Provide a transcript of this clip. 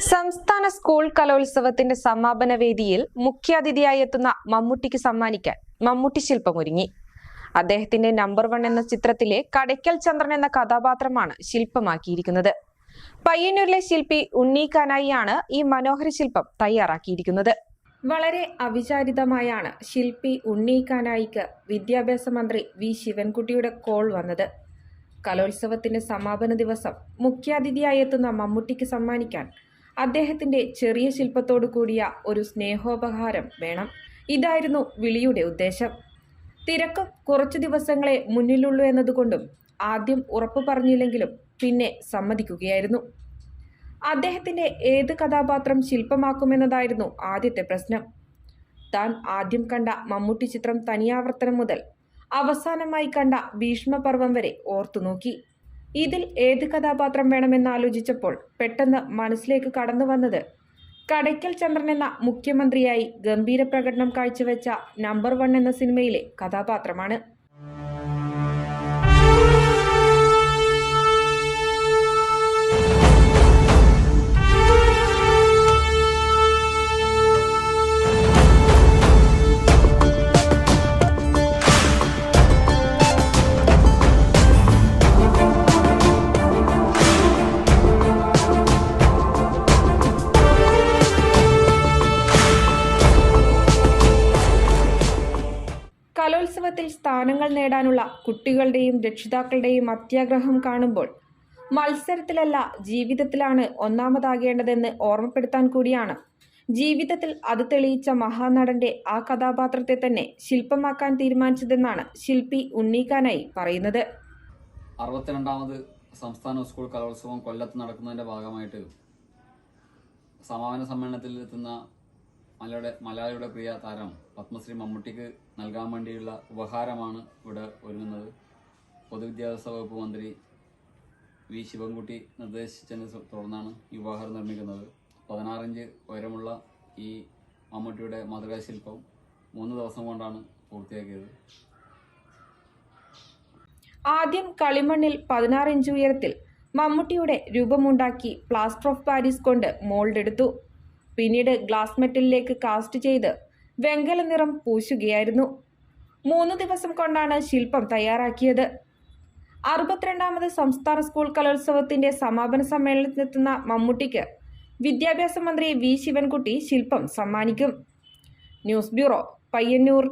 സംസ്ഥാന സ്കൂൾ കലോത്സവത്തിന്റെ സമാപന വേദിയിൽ മുഖ്യാതിഥിയായി എത്തുന്ന മമ്മൂട്ടിക്ക് സമ്മാനിക്കാൻ മമ്മൂട്ടി ശില്പമൊരുങ്ങി. അദ്ദേഹത്തിന്റെ നമ്പർ വൺ എന്ന ചിത്രത്തിലെ കടയ്ക്കൽ ചന്ദ്രൻ എന്ന കഥാപാത്രമാണ് ശില്പമാക്കിയിരിക്കുന്നത്. പയ്യന്നൂരിലെ ശില്പി ഉണ്ണീക്കാനായിയാണ് ഈ മനോഹര ശില്പം തയ്യാറാക്കിയിരിക്കുന്നത്. വളരെ അവിചാരിതമായാണ് ശില്പി ഉണ്ണീക്കാനായിക്ക് വിദ്യാഭ്യാസ മന്ത്രി വി ശിവൻകുട്ടിയുടെ കോൾ വന്നത്. കലോത്സവത്തിന്റെ സമാപന ദിവസം മുഖ്യാതിഥിയായി എത്തുന്ന മമ്മൂട്ടിക്ക് സമ്മാനിക്കാൻ അദ്ദേഹത്തിന്റെ ചെറിയ ശില്പത്തോടു കൂടിയ ഒരു സ്നേഹോപഹാരം വേണം. ഇതായിരുന്നു വിളിയുടെ ഉദ്ദേശം. തിരക്ക് കുറച്ചു ദിവസങ്ങളെ മുന്നിലുള്ളൂ എന്നതുകൊണ്ടും ആദ്യം ഉറപ്പു പറഞ്ഞില്ലെങ്കിലും പിന്നെ സമ്മതിക്കുകയായിരുന്നു. അദ്ദേഹത്തിന്റെ ഏത് കഥാപാത്രം ശില്പമാക്കുമെന്നതായിരുന്നു ആദ്യത്തെ പ്രശ്നം. താൻ ആദ്യം കണ്ട മമ്മൂട്ടി ചിത്രം തനിയാവർത്തനം മുതൽ അവസാനമായി കണ്ട ഭീഷ്മപർവം വരെ ഓർത്തുനോക്കി. ഇതിൽ ഏത് കഥാപാത്രം വേണമെന്ന് ആലോചിച്ചപ്പോൾ പെട്ടെന്ന് മനസ്സിലേക്ക് കടന്നു വന്നത് കടയ്ക്കൽ ചന്ദ്രൻ എന്ന മുഖ്യമന്ത്രിയായി ഗംഭീര പ്രകടനം കാഴ്ചവെച്ച നമ്പർ വൺ എന്ന സിനിമയിലെ കഥാപാത്രമാണ്. കലോത്സവത്തിൽ സ്ഥാനങ്ങൾ നേടാനുള്ള കുട്ടികളുടെയും രക്ഷിതാക്കളുടെയും അത്യാഗ്രഹം കാണുമ്പോൾ മത്സരത്തിലല്ല ജീവിതത്തിലാണ് ഒന്നാമതാകേണ്ടതെന്ന് ഓർമ്മപ്പെടുത്താൻ കൂടിയാണ്. ജീവിതത്തിൽ അത് തെളിയിച്ച മഹാനടന്റെ ആ കഥാപാത്രത്തെ തന്നെ ശില്പമാക്കാൻ തീരുമാനിച്ചതെന്നാണ് ശില്പി ഉണ്ണീക്കാനായി പറയുന്നത്. അറുപത്തിരണ്ടാമത് സംസ്ഥാന സ്കൂൾ കലോത്സവം കൊല്ലത്ത് നടക്കുന്നതിന്റെ ഭാഗമായിട്ട് സമാപന സമ്മേളനത്തിൽ എത്തുന്ന മലയാളിയുടെ മലയാളിയുടെ പ്രിയ താരം പത്മശ്രീ മമ്മൂട്ടിക്ക് നൽകാൻ വേണ്ടിയുള്ള ഉപഹാരമാണ് ഇവിടെ ഒരുങ്ങുന്നത്. പൊതുവിദ്യാഭ്യാസ വകുപ്പ് മന്ത്രി വി ശിവൻകുട്ടി നിർദ്ദേശിച്ചതിനെ തുടർന്നാണ് ഈ ഉപഹാരം നിർമ്മിക്കുന്നത്. പതിനാറിഞ്ച് ഉയരമുള്ള ഈ മമ്മൂട്ടിയുടെ മാതൃകാ ശില്പം മൂന്ന് ദിവസം കൊണ്ടാണ് പൂർത്തിയാക്കിയത്. ആദ്യം കളിമണ്ണിൽ പതിനാറ് ഇഞ്ച് ഉയരത്തിൽ മമ്മൂട്ടിയുടെ രൂപമുണ്ടാക്കി പ്ലാസ്റ്റർ ഓഫ് പാരീസ് കൊണ്ട് മോൾഡ് എടുത്തു. പിന്നീട് ഗ്ലാസ് മെറ്റലിലേക്ക് കാസ്റ്റ് ചെയ്ത് വെങ്കല നിറം പൂശുകയായിരുന്നു. മൂന്ന് ദിവസം കൊണ്ടാണ് ശില്പം തയ്യാറാക്കിയത്. അറുപത്തിരണ്ടാമത് സംസ്ഥാന സ്കൂൾ കലോത്സവത്തിന്റെ സമാപന സമ്മേളനത്തിനെത്തുന്ന മമ്മൂട്ടിക്ക് വിദ്യാഭ്യാസ മന്ത്രി വി ശിവൻകുട്ടി ശില്പം സമ്മാനിക്കും. News bureau Payyanur.